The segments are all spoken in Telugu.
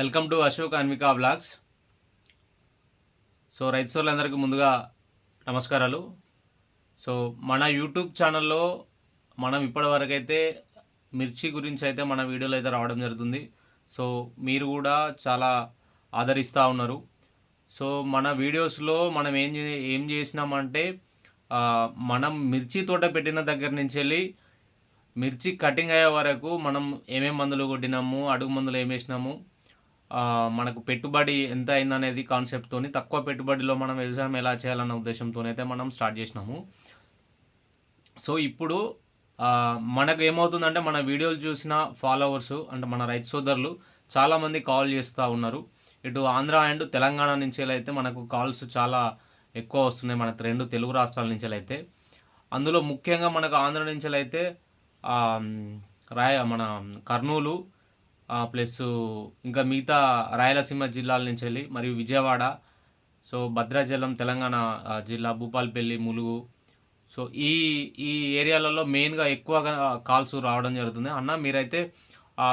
Welcome to Ashok Anvika blogs so రైతు సోర్లందరికీ ముందుగా నమస్కారాలు. సో మన యూట్యూబ్ ఛానల్లో మనం ఇప్పటివరకైతే మిర్చి గురించి అయితే మన వీడియోలు అయితే రావడం జరుగుతుంది. సో మీరు కూడా చాలా ఆదరిస్తూ ఉన్నారు. సో మన వీడియోస్లో మనం ఏం చే- ఏం చేసినామంటే మనం మిర్చి తోట పెట్టిన దగ్గర నుంచి వెళ్ళి మిర్చి కటింగ్ అయ్యే వరకు మనం ఏమేం మందులు కొట్టినాము అడుగు మందులు ఏమేసినాము మనకు పెట్టుబడి ఎంత అయిందనేది కాన్సెప్ట్తో తక్కువ పెట్టుబడిలో మనం వ్యవసాయం ఎలా చేయాలన్న ఉద్దేశంతో అయితే మనం స్టార్ట్ చేసినాము. సో ఇప్పుడు మనకు ఏమవుతుందంటే మన వీడియోలు చూసిన ఫాలోవర్స్ అంటే మన రైతు సోదరులు చాలామంది కాల్ చేస్తూ ఉన్నారు. ఇటు ఆంధ్ర అండ్ తెలంగాణ నుంచి అయితే మనకు కాల్స్ చాలా ఎక్కువ వస్తున్నాయి. మన రెండు తెలుగు రాష్ట్రాల నుంచి అయితే అందులో ముఖ్యంగా మనకు ఆంధ్ర నుంచి అయితే రాయ మన కర్నూలు ప్లస్ ఇంకా మిగతా రాయలసీమ జిల్లాల నుంచి వెళ్ళి మరియు విజయవాడ సో భద్రాచలం తెలంగాణ జిల్లా భూపాలపల్లి ములుగు. సో ఈ ఈ ఏరియాలలో మెయిన్గా ఎక్కువగా కాల్స్ రావడం జరుగుతుంది. అన్న మీరైతే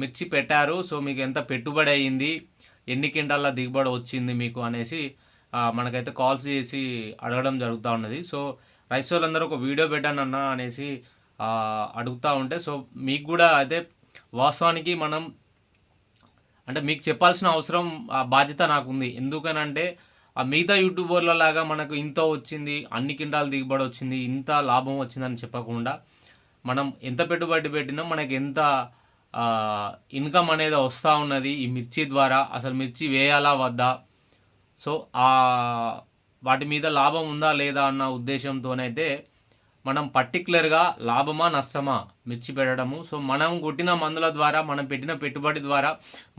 మిర్చి పెట్టారు సో మీకు ఎంత పెట్టుబడి అయ్యింది ఎన్ని కింటాల దిగుబడి వచ్చింది మీకు అనేసి మనకైతే కాల్స్ చేసి అడగడం జరుగుతూ ఉన్నది. సో రైస్ వాళ్ళందరూ ఒక వీడియో పెట్టాను అన్న అనేసి అడుగుతూ ఉంటే సో మీకు కూడా అయితే వాస్తవానికి మనం అంటే మీకు చెప్పాల్సిన అవసరం ఆ బాధ్యత నాకు ఉంది ఎందుకనంటే ఆ మిగతా యూట్యూబర్ల లాగా మనకు ఇంత వచ్చింది అన్ని కింటాలు దిగుబడి వచ్చింది ఇంత లాభం వచ్చిందని చెప్పకుండా మనం ఎంత పెట్టుబడి పెట్టినా మనకి ఎంత ఇన్కమ్ అనేది వస్తూ ఉన్నది ఈ మిర్చి ద్వారా. అసలు మిర్చి వేయాలా వద్దా? సో ఆ వాటి మీద లాభం ఉందా లేదా అన్న ఉద్దేశంతోనైతే మనం పర్టికులర్గా లాభమా నష్టమా మిర్చి పెట్టడము సో మనం కొట్టిన మందుల ద్వారా మనం పెట్టిన పెట్టుబడి ద్వారా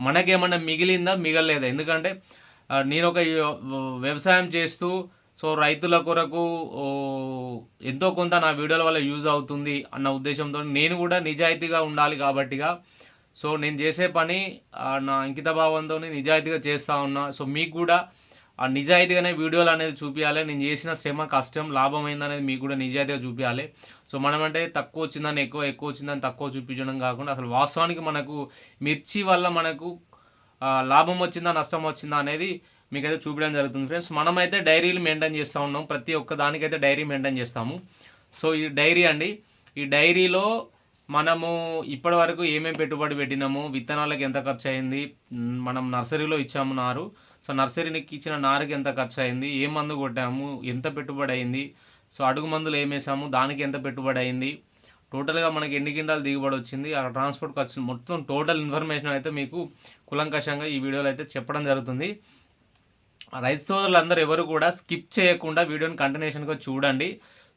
మనకేమన్నా మిగిలిందా మిగలలేదా? ఎందుకంటే నేను ఒక వ్యవసాయం చేస్తూ సో రైతుల కొరకు ఎంతో కొంత నా వీడియోల వల్ల యూజ్ అవుతుంది అన్న ఉద్దేశంతో నేను కూడా నిజాయితీగా ఉండాలి కాబట్టిగా సో నేను చేసే పని నా అంకిత భావంతో నిజాయితీగా చేస్తూ ఉన్నా. సో మీకు కూడా ఆ నిజాయితీగానే వీడియోలు అనేది చూపించాలి నేను చేసిన శ్రమ కష్టం లాభం అయిందనేది మీకు కూడా నిజాయితీగా చూపించాలి సో మనం అంటే తక్కువ వచ్చిందని ఎక్కువ ఎక్కువ వచ్చిందని తక్కువ చూపించడం కాకుండా అసలు వాస్తవానికి మనకు మిర్చి వల్ల మనకు లాభం వచ్చిందా నష్టం వచ్చిందా అనేది మీకైతే చూపించడం జరుగుతుంది ఫ్రెండ్స్. మనమైతే డైరీలు మెయింటైన్ చేస్తూ ఉన్నాం. ప్రతి ఒక్క దానికైతే డైరీ మెయింటైన్ చేస్తాము. సో ఈ డైరీ అండి. ఈ డైరీలో మనము ఇప్పటి వరకు ఏమేమి పెట్టుబడి పెట్టినాము విత్తనాలకు ఎంత ఖర్చు అయింది మనం నర్సరీలో ఇచ్చాము నారు. సో నర్సరీకి ఇచ్చిన నారుకి ఎంత ఖర్చు అయింది ఏ మందు కొట్టాము ఎంత పెట్టుబడి అయింది సో అడుగు మందులు ఏమేసాము దానికి ఎంత పెట్టుబడి అయింది. టోటల్గా మనకి ఎన్ని కింటాలు దిగుబడి వచ్చింది ఆ ట్రాన్స్పోర్ట్ ఖర్చు మొత్తం టోటల్ ఇన్ఫర్మేషన్ అయితే మీకు కులంకషంగా ఈ వీడియోలో అయితే చెప్పడం జరుగుతుంది. రైతు సోదరులందరూ ఎవరు కూడా స్కిప్ చేయకుండా వీడియోని కంటిన్యూషన్గా చూడండి.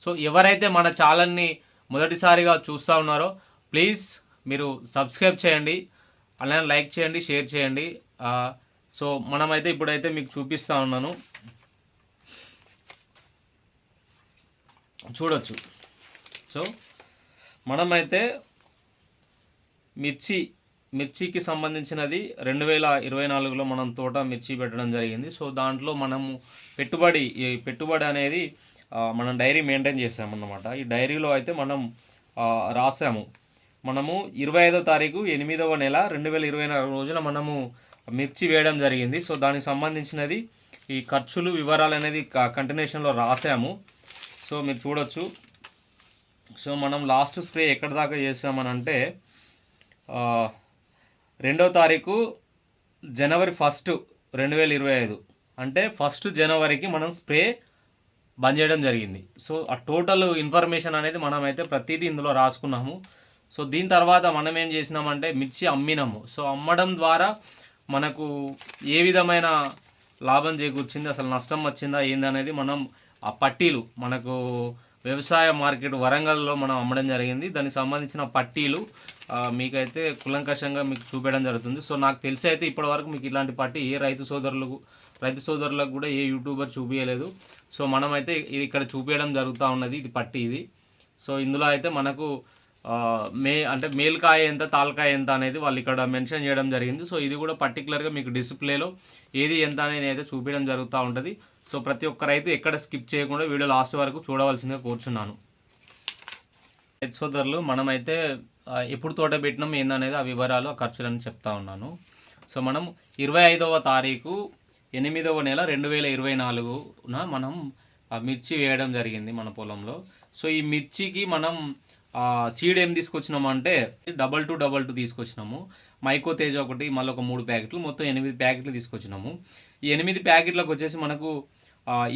సో ఎవరైతే మన ఛానల్ని మొదటిసారిగా చూస్తూ ఉన్నారో ప్లీజ్ మీరు సబ్స్క్రైబ్ చేయండి అలానే లైక్ చేయండి షేర్ చేయండి. సో మనమైతే ఇప్పుడైతే మీకు చూపిస్తూ ఉన్నాను. చూడొచ్చు. సో మనమైతే మిర్చి మిర్చికి సంబంధించినది రెండు వేల ఇరవై నాలుగులో మనం తోట మిర్చి పెట్టడం జరిగింది. సో దాంట్లో మనము పెట్టుబడి పెట్టుబడి అనేది మనం డైరీ మెయింటైన్ చేసామన్నమాట ఈ డైరీలో అయితే మనం రాసాము. మనము ఇరవై ఐదో తారీఖు ఎనిమిదవ నెల రెండు వేల ఇరవై నాలుగు రోజున మనము మిర్చి వేయడం జరిగింది. సో దానికి సంబంధించినది ఈ ఖర్చులు వివరాలు అనేది కంటిన్యూషన్లో రాసాము. సో మీరు చూడొచ్చు. సో మనం లాస్ట్ స్ప్రే ఎక్కడి దాకా చేసామని అంటే రెండో తారీఖు జనవరి ఫస్ట్ రెండు వేల ఇరవై ఐదు. అంటే ఫస్ట్ జనవరికి మనం స్ప్రే బంద్ చేయడం జరిగింది. సో ఆ టోటల్ ఇన్ఫర్మేషన్ అనేది మనమైతే ప్రతిదీ ఇందులో రాసుకున్నాము. సో దీని తర్వాత మనం ఏం చేసినామంటే మిర్చి అమ్మినాము. సో అమ్మడం ద్వారా మనకు ఏ విధమైన లాభం చేకూర్చింది అసలు నష్టం వచ్చిందా ఏందనేది మనం ఆ పట్టీలు మనకు వ్యవసాయ మార్కెట్ వరంగల్లో మనం అమ్మడం జరిగింది. దానికి సంబంధించిన పట్టీలు మీకైతే కులంకషంగా మీకు చూపించడం జరుగుతుంది. సో నాకు తెలిసి అయితే ఇప్పటివరకు మీకు ఇలాంటి పట్టీ ఏ రైతు సోదరులకు రైతు సోదరులకు కూడా ఏ యూట్యూబర్ చూపించలేదు సో మనమైతే ఇది ఇక్కడ చూపించడం జరుగుతూ ఉన్నది. ఇది పట్టీ ఇది. సో ఇందులో అయితే మనకు మే అంటే మేల్కాయ ఎంత తాల్కాయ ఎంత అనేది వాళ్ళు ఇక్కడ మెన్షన్ చేయడం జరిగింది. సో ఇది కూడా పర్టికులర్గా మీకు డిస్ప్లేలో ఏది ఎంత అనేది అయితే చూపించడం జరుగుతూ ఉంటుంది. సో ప్రతి ఒక్క రైతు ఎక్కడ స్కిప్ చేయకుండా వీడియో లాస్ట్ వరకు చూడవలసిందిగా కోరుచున్నాను. రైతు సోదరులు మనమైతే ఎప్పుడు తోట పెట్టినాం ఏందనేది ఆ వివరాలు ఆ ఖర్చులను చెప్తా ఉన్నాను. సో మనం ఇరవై ఐదవ తారీఖు ఎనిమిదవ నెల రెండు వేల ఇరవై నాలుగున మనం మిర్చి వేయడం జరిగింది మన పొలంలో. సో ఈ మిర్చికి మనం సీడ్ ఏం తీసుకొచ్చినాము అంటే డబల్ టూ డబల్ టూ తీసుకొచ్చినాము. మైకో తేజ ఒకటి మళ్ళీ ఒక మూడు ప్యాకెట్లు మొత్తం ఎనిమిది ప్యాకెట్లు తీసుకొచ్చినాము. ఈ ఎనిమిది ప్యాకెట్లకు వచ్చేసి మనకు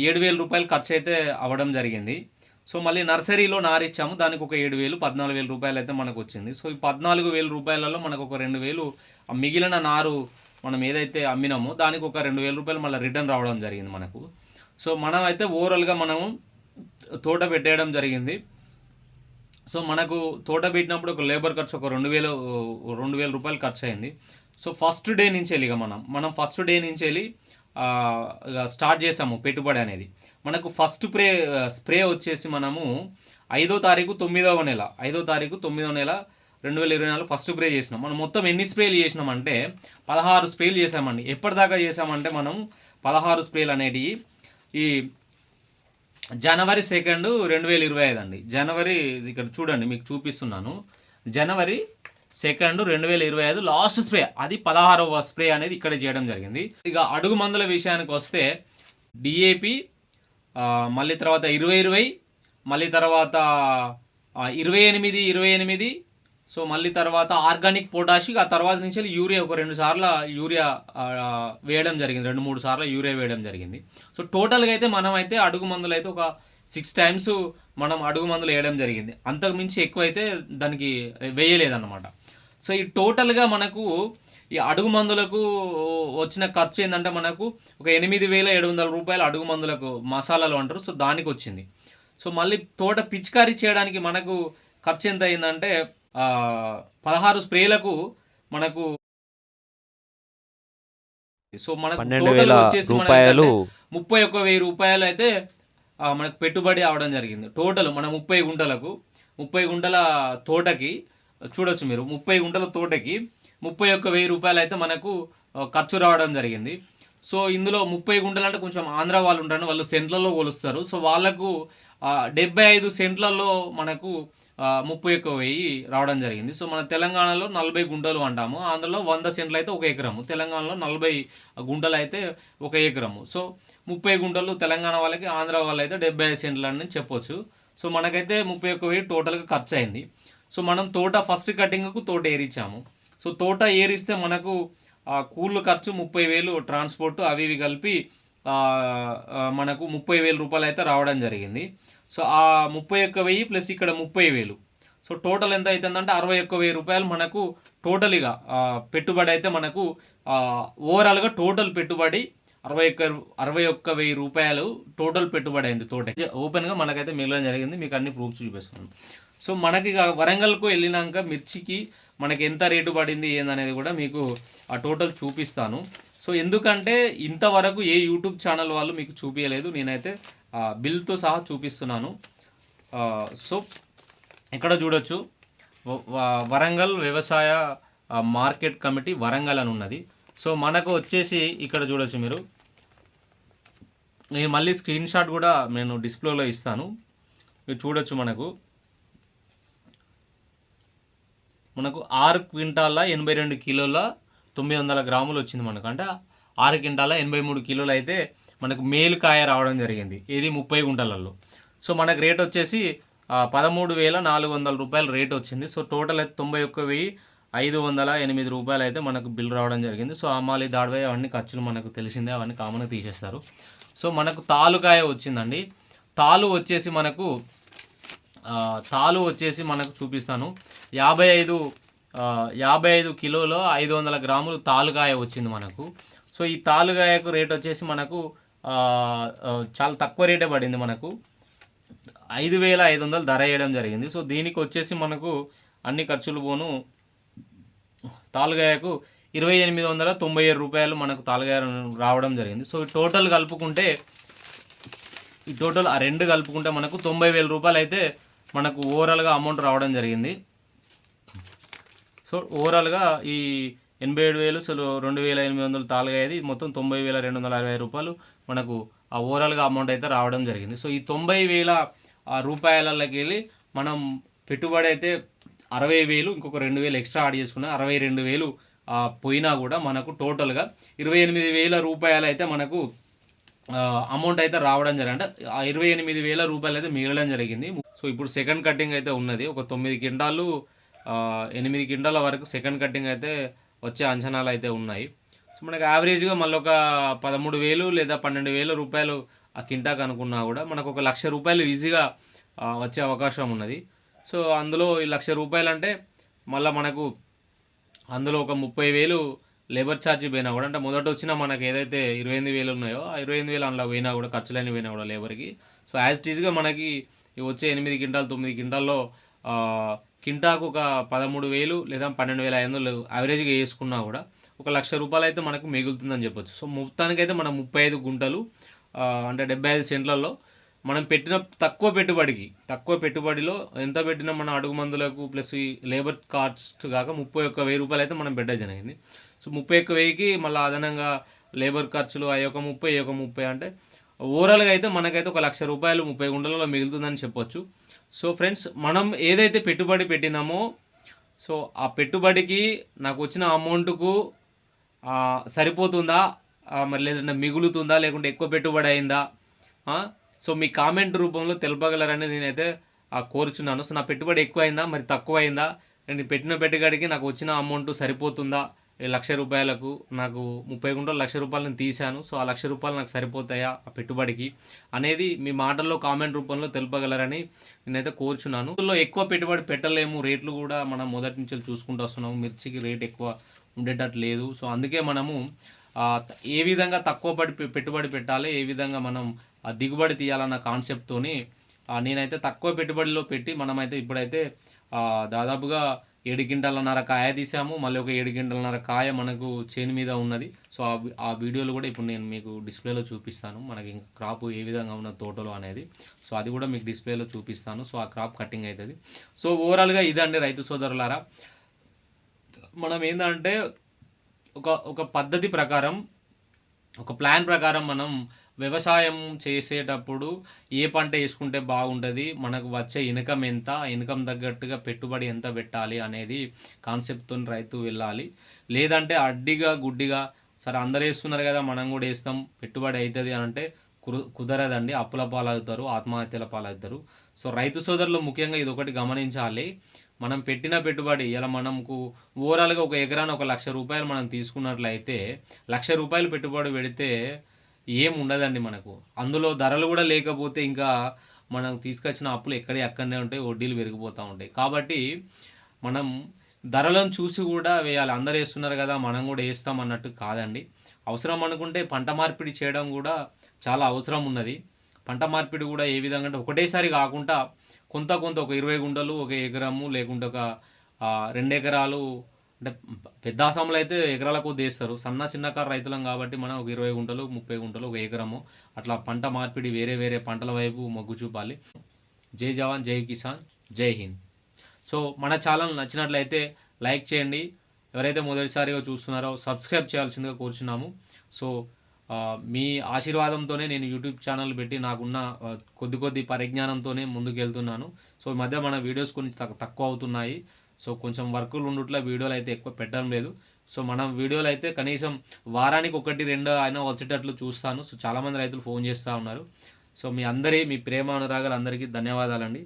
ఏడు వేల రూపాయలు ఖర్చు అయితే అవ్వడం జరిగింది. సో మళ్ళీ నర్సరీలో నారిచ్చాము. దానికి ఒక ఏడు వేలు పద్నాలుగు వేల రూపాయలు అయితే మనకు వచ్చింది. సో ఈ పద్నాలుగు వేల రూపాయలలో మనకు ఒక రెండు వేలు మిగిలిన నారు మనం ఏదైతే అమ్మినామో దానికి ఒక రెండు వేల రూపాయలు మళ్ళీ రిటర్న్ రావడం జరిగింది మనకు. సో మనం అయితే ఓవరాల్గా మనము తోట పెట్టేయడం జరిగింది. సో మనకు తోట పెట్టినప్పుడు ఒక లేబర్ ఖర్చు ఒక రెండు వేలు రెండు వేల రూపాయలు ఖర్చు అయింది. సో ఫస్ట్ డే నుంచి వెళ్ళి ఇక మనం మనం ఫస్ట్ డే నుంచి వెళ్ళి ఇక స్టార్ట్ చేసాము పెట్టుబడి అనేది. మనకు ఫస్ట్ స్ప్రే స్ప్రే వచ్చేసి మనము ఐదో తారీఖు తొమ్మిదవ నెల ఐదో తారీఖు తొమ్మిదవ నెల రెండు వేల ఇరవై నాలుగు ఫస్ట్ స్ప్రే చేసినాం. మనం మొత్తం ఎన్ని స్ప్రేలు చేసినామంటే పదహారు స్ప్రేలు చేసామండి. ఎప్పటిదాకా చేసామంటే మనం పదహారు స్ప్రేలు అనేటివి ఈ జనవరి సెకండ్ రెండు వేల ఇరవై ఐదు అండి. జనవరి ఇక్కడ చూడండి మీకు చూపిస్తున్నాను. జనవరి సెకండ్ రెండు వేల ఇరవై ఐదు లాస్ట్ స్ప్రే అది పదహారవ స్ప్రే అనేది ఇక్కడ చేయడం జరిగింది. ఇక అడుగు మందుల విషయానికి వస్తే డిఏపి మళ్ళీ తర్వాత ఇరవై ఇరవై మళ్ళీ తర్వాత ఇరవై ఎనిమిది ఇరవై ఎనిమిది సో మళ్ళీ తర్వాత ఆర్గానిక్ పొటాషిక్ ఆ తర్వాత నుంచి వెళ్ళి యూరియా ఒక రెండు సార్లు యూరియా వేయడం జరిగింది. రెండు మూడు సార్లు యూరియా వేయడం జరిగింది. సో టోటల్గా అయితే మనం అయితే అడుగు మందులు అయితే ఒక సిక్స్ టైమ్స్ మనం అడుగు మందులు వేయడం జరిగింది. అంతకు మించి ఎక్కువ అయితే దానికి వేయలేదన్నమాట. సో ఈ టోటల్గా మనకు ఈ అడుగు మందులకు వచ్చిన ఖర్చు ఏంటంటే మనకు ఒక ఎనిమిది వేల ఏడు వందల రూపాయలు అడుగు మందులకు మసాలాలు అంటారు. సో దానికి వచ్చింది. సో మళ్ళీ తోట పిచికారీ చేయడానికి మనకు ఖర్చు ఎంత అయిందంటే పదహారు స్ప్రేలకు మనకు సో మనకు టోటల్ వచ్చేసి మనకు ముప్పై ఒక్క వెయ్యి రూపాయలు అయితే మనకు పెట్టుబడి అవడం జరిగింది. టోటల్ మన ముప్పై గుంటలకు ముప్పై గుంటల తోటకి చూడొచ్చు మీరు ముప్పై గుంటల తోటకి ముప్పై ఒక్క వెయ్యి రూపాయలు అయితే మనకు ఖర్చు రావడం జరిగింది. సో ఇందులో ముప్పై గుంటలు అంటే కొంచెం ఆంధ్ర వాళ్ళు ఉంటారు వాళ్ళు సెంట్లలో కొలుస్తారు సో వాళ్ళకు డెబ్బై ఐదు సెంట్లలో మనకు ముప్పై ఒక్క వెయ్యి రావడం జరిగింది. సో మన తెలంగాణలో నలభై గుంటలు అంటాము ఆంధ్రలో వంద సెంట్లు అయితే ఒక ఎకరము. తెలంగాణలో నలభై గుంటలు అయితే ఒక ఎకరము. సో ముప్పై గుంటలు తెలంగాణ వాళ్ళకి ఆంధ్ర వాళ్ళు అయితే డెబ్బై ఐదు సెంట్లు అని చెప్పొచ్చు. సో మనకైతే ముప్పై ఒక్క వెయ్యి టోటల్గా ఖర్చు అయింది. సో మనం తోట ఫస్ట్ కటింగ్కు తోట ఏరిచ్చాము. సో తోట ఏరిస్తే మనకు ఆ, కూళ్ళు ఖర్చు ముప్పై వేలు ట్రాన్స్పోర్ట్ అవి ఇవి కలిపి మనకు ముప్పై వేల రూపాయలు అయితే రావడం జరిగింది. సో ఆ ముప్పై ఒక్క వెయ్యి ప్లస్ ఇక్కడ ముప్పై వేలు. సో టోటల్ ఎంత అవుతుందంటే అరవై ఒక్క వెయ్యి రూపాయలు మనకు టోటల్గా పెట్టుబడి అయితే మనకు ఓవరాల్గా టోటల్ పెట్టుబడి అరవై ఒక్క అరవై ఒక్క వెయ్యి రూపాయలు టోటల్ పెట్టుబడి అయింది తోట. ఓపెన్గా మనకైతే మిగలడం జరిగింది. మీకు అన్ని ప్రూఫ్స్ చూపిస్తున్నాను. సో మనకి ఇక వరంగల్కు వెళ్ళినాక మిర్చికి మనకి ఎంత రేటు పడింది ఏందనేది కూడా మీకు ఆ టోటల్ చూపిస్తాను. సో ఎందుకంటే ఇంతవరకు ఏ యూట్యూబ్ ఛానల్ వాళ్ళు మీకు చూపించలేదు నేనైతే ఆ బిల్తో సహా చూపిస్తున్నాను. సో ఇక్కడ చూడొచ్చు. వరంగల్ వ్యవసాయ మార్కెట్ కమిటీ వరంగల్ అని ఉన్నది. సో మనకు వచ్చేసి ఇక్కడ చూడొచ్చు మీరు. నేను మళ్ళీ స్క్రీన్ షాట్ కూడా నేను డిస్ప్లేలో ఇస్తాను. చూడొచ్చు మనకు. మనకు ఆరు క్వింటాల ఎనభై రెండు కిలోల తొమ్మిది వందల గ్రాములు వచ్చింది మనకు. అంటే ఆరు క్వింటాల ఎనభై మూడు కిలోలు అయితే మనకు మేలు కాయ రావడం జరిగింది. ఇది ముప్పై గుంటలలో సో మనకు రేట్ వచ్చేసి పదమూడు వేల నాలుగు వందల రూపాయలు రేట్ వచ్చింది. సో టోటల్ అయితే తొంభై ఒక్క వెయ్యి ఐదు వందల ఎనిమిది రూపాయలు అయితే మనకు బిల్ రావడం జరిగింది. సో అమ్మాలి దాడివై అవన్నీ ఖర్చులు మనకు తెలిసిందే అవన్నీ కామన్గా తీసేస్తారు. సో మనకు తాలుకాయ వచ్చిందండి. తాలు వచ్చేసి మనకు తాలు వచ్చేసి మనకు చూపిస్తాను. యాభై ఐదు యాభై ఐదు కిలోలో ఐదు వందల గ్రాములు తాలుగాయ వచ్చింది మనకు. సో ఈ తాలుగాయకు రేట్ వచ్చేసి మనకు చాలా తక్కువ రేటే పడింది మనకు. ఐదు వేల ఐదు వందలు ధర వేయడం జరిగింది. సో దీనికి వచ్చేసి మనకు అన్ని ఖర్చులు పోను తాలుగాయకు ఇరవై ఎనిమిది వందల తొంభై ఏడు రూపాయలు మనకు తాలుగాయ రావడం జరిగింది. సో టోటల్ కలుపుకుంటే ఈ టోటల్ ఆ రెండు కలుపుకుంటే మనకు తొంభై వేల రూపాయలు అయితే మనకు ఓవరాల్గా అమౌంట్ రావడం జరిగింది. సో ఓవరాల్గా ఈ ఎనభై ఏడు వేలు అసలు రెండు వేల ఎనిమిది వందలు తాలుగయ్యేది మొత్తం తొంభై వేల రెండు వందల అరవై రూపాయలు మనకు ఆ ఓవరాల్గా అమౌంట్ అయితే రావడం జరిగింది. సో ఈ తొంభై వేల రూపాయలకి వెళ్ళి మనం పెట్టుబడి అయితే అరవై వేలు ఇంకొక రెండు వేలు ఎక్స్ట్రా యాడ్ చేసుకున్నా అరవై రెండు వేలు పోయినా కూడా మనకు టోటల్గా ఇరవై ఎనిమిది వేల రూపాయలు అయితే మనకు అమౌంట్ అయితే రావడం జరిగింది. అంటే ఇరవై ఎనిమిది వేల రూపాయలు అయితే మిగలడం జరిగింది. సో ఇప్పుడు సెకండ్ కటింగ్ అయితే ఉన్నది. ఒక తొమ్మిది కిండాలు ఎనిమిది కిండాల వరకు సెకండ్ కటింగ్ అయితే వచ్చే అంచనాలు అయితే ఉన్నాయి. సో మనకి యావరేజ్గా మళ్ళీ ఒక పదమూడు వేలు లేదా పన్నెండు వేల రూపాయలు ఆ కింటాకు అనుకున్నా కూడా మనకు ఒక లక్ష రూపాయలు ఈజీగా వచ్చే అవకాశం ఉన్నది. సో అందులో ఈ లక్ష రూపాయలు అంటే మళ్ళీ మనకు అందులో ఒక ముప్పై వేలు లేబర్ ఛార్జ్ పోయినా కూడా అంటే మొదట వచ్చిన మనకి ఏదైతే ఇరవై ఎనిమిది వేలు ఉన్నాయో ఆ ఇరవై ఎనిమిది వేలు అందులో పోయినా కూడా ఖర్చులన్నీ పోయినా కూడా లేబర్కి. సో యాజ్ టీజ్గా మనకి వచ్చే ఎనిమిది క్వింటాలు తొమ్మిది క్వింటాల్లో కింటాకు ఒక పదమూడు వేలు లేదా పన్నెండు వేల ఐదు వందలు యావరేజ్గా వేసుకున్నా కూడా ఒక లక్ష రూపాయలు అయితే మనకు మిగులుతుందని చెప్పొచ్చు. సో మొత్తానికైతే మనం ముప్పై ఐదు గుంటలు అంటే డెబ్బై ఐదు సెంట్లలో మనం పెట్టిన తక్కువ పెట్టుబడికి తక్కువ పెట్టుబడిలో ఎంత పెట్టినా మన అడుగు మందులకు ప్లస్ ఈ లేబర్ కాస్ట్ కాక ముప్పై ఒక్క వెయ్యి రూపాయలు అయితే మనం పెట్టడం జరిగింది. సో ముప్పై ఒక్క వెయ్యికి మళ్ళీ అదనంగా లేబర్ ఖర్చులు అవి ఒక ముప్పై ఒక ముప్పై అంటే ఓవరాల్గా అయితే మనకైతే ఒక లక్ష రూపాయలు ముప్పై గుంటలలో మిగులుతుందని చెప్పొచ్చు. సో ఫ్రెండ్స్ మనం ఏదైతే పెట్టుబడి పెట్టినామో సో ఆ పెట్టుబడికి నాకు వచ్చిన అమౌంట్కు సరిపోతుందా? మరి లేదంటే మిగులుతుందా? లేకుంటే ఎక్కువ పెట్టుబడి అయిందా? సో మీ కామెంట్ రూపంలో తెలపగలరని నేనైతే కోరుచున్నాను. సో నా పెట్టుబడి ఎక్కువ అయిందా మరి తక్కువ అయిందా నేను పెట్టిన పెట్టుబడికి నాకు వచ్చిన అమౌంట్ సరిపోతుందా? లక్ష రూపాయలకు నాకు ముప్పై గుంటలు లక్ష రూపాయలు నేను తీశాను సో ఆ లక్ష రూపాయలు నాకు సరిపోతాయా? ఆ పెట్టుబడికి అనేది మీ మాటల్లో కామెంట్ రూపంలో తెలుపగలరని నేనైతే కోరుచున్నాను. ఇందులో ఎక్కువ పెట్టుబడి పెట్టలేము. రేట్లు కూడా మనం మొదటి నుంచి చూసుకుంటూ వస్తున్నాము. మిర్చికి రేట్ ఎక్కువ ఉండేటట్టు లేదు. సో అందుకే మనము ఏ విధంగా తక్కువ పడి పెట్టుబడి పెట్టాలి ఏ విధంగా మనం దిగుబడి తీయాలన్న కాన్సెప్ట్తోని నేనైతే తక్కువ పెట్టుబడిలో పెట్టి మనమైతే ఇప్పుడైతే దాదాపుగా ఏడు గింటలన్నర కాయ తీసాము. మళ్ళీ ఒక ఏడు గింటలన్నర కాయ మనకు చేను మీద ఉన్నది. సో ఆ ఆ వీడియోలు కూడా ఇప్పుడు నేను మీకు డిస్ప్లేలో చూపిస్తాను. మనకి ఇంకా క్రాప్ ఏ విధంగా ఉన్న తోటలో అనేది. సో అది కూడా మీకు డిస్ప్లేలో చూపిస్తాను. సో ఆ క్రాప్ కటింగ్ అవుతుంది సో ఓవరాల్గా ఇదండి రైతు సోదరులారా. మనం ఏంటంటే ఒక ఒక పద్ధతి ప్రకారం ఒక ప్లాన్ ప్రకారం మనం వ్యవసాయం చేసేటప్పుడు ఏ పంట వేసుకుంటే బాగుంటుంది? మనకు వచ్చే ఇన్కమ్ ఎంత? ఇన్కమ్ తగ్గట్టుగా పెట్టుబడి ఎంత పెట్టాలి అనేది కాన్సెప్ట్తో రైతు వెళ్ళాలి. లేదంటే అడ్డిగా గుడ్డిగా సరే అందరు వేస్తున్నారు కదా మనం కూడా వేస్తాం పెట్టుబడి అవుతుంది అని అంటే కురు కుదరదండి. అప్పుల పాలవుతారు ఆత్మహత్యల పాలవుతారు. సో రైతు సోదరులు ముఖ్యంగా ఇది ఒకటి గమనించాలి. మనం పెట్టిన పెట్టుబడి ఇలా మనకు ఓవరాల్గా ఒక ఎకరాన ఒక లక్ష రూపాయలు మనం తీసుకున్నట్లయితే లక్ష రూపాయలు పెట్టుబడి పెడితే ఏం ఉండదండి మనకు. అందులో ధరలు కూడా లేకపోతే ఇంకా మనం తీసుకొచ్చిన అప్పులు ఎక్కడే అక్కడనే ఉంటాయి వడ్డీలు పెరిగిపోతూ ఉంటాయి. కాబట్టి మనం ధరలను చూసి కూడా వేయాలి. అందరు వేస్తున్నారు కదా మనం కూడా వేస్తాం అన్నట్టు కాదండి. అవసరం అనుకుంటే పంట మార్పిడి చేయడం కూడా చాలా అవసరం ఉన్నది. పంట మార్పిడి కూడా ఏ విధంగా అంటే ఒకటేసారి కాకుండా కొంత కొంత ఒక ఇరవై గుంటలు ఒక ఎకరము లేకుంటే ఒక రెండు ఎకరాలు అంటే పెద్ద ఆసాములు అయితే ఎకరాల కొద్ది వేస్తారు సన్న చిన్నకారు రైతులం కాబట్టి మనం ఒక ఇరవై గుంటలు ముప్పై గుంటలు ఒక ఎకరము అట్లా పంట మార్పిడి వేరే వేరే పంటల వైపు మొగ్గు చూపాలి. జై జవాన్ జై కిసాన్ జై హింద్. సో మన ఛానల్ నచ్చినట్లయితే లైక్ చేయండి. ఎవరైతే మొదటిసారిగా చూస్తున్నారో సబ్స్క్రైబ్ చేయాల్సిందిగా కోరుచున్నాము. సో మీ ఆశీర్వాదంతోనే నేను యూట్యూబ్ ఛానల్ పెట్టి నాకున్న కొద్ది కొద్ది పరిజ్ఞానంతోనే ముందుకు వెళ్తున్నాను సో ఈ మధ్య మన వీడియోస్ కొన్ని తక్కువ అవుతున్నాయి. సో కొంచెం వర్కులు ఉండుట్లా వీడియోలు అయితే ఎక్కువ పెట్టడం లేదు. సో మనం వీడియోలు అయితే కనీసం వారానికి ఒకటి రెండు అయినా వచ్చేటట్లు చూస్తాను. సో చాలామంది రైతులు ఫోన్ చేస్తూ ఉన్నారు. సో మీ అందరి మీ ప్రేమ అనురాగాలు అందరికీ ధన్యవాదాలండి.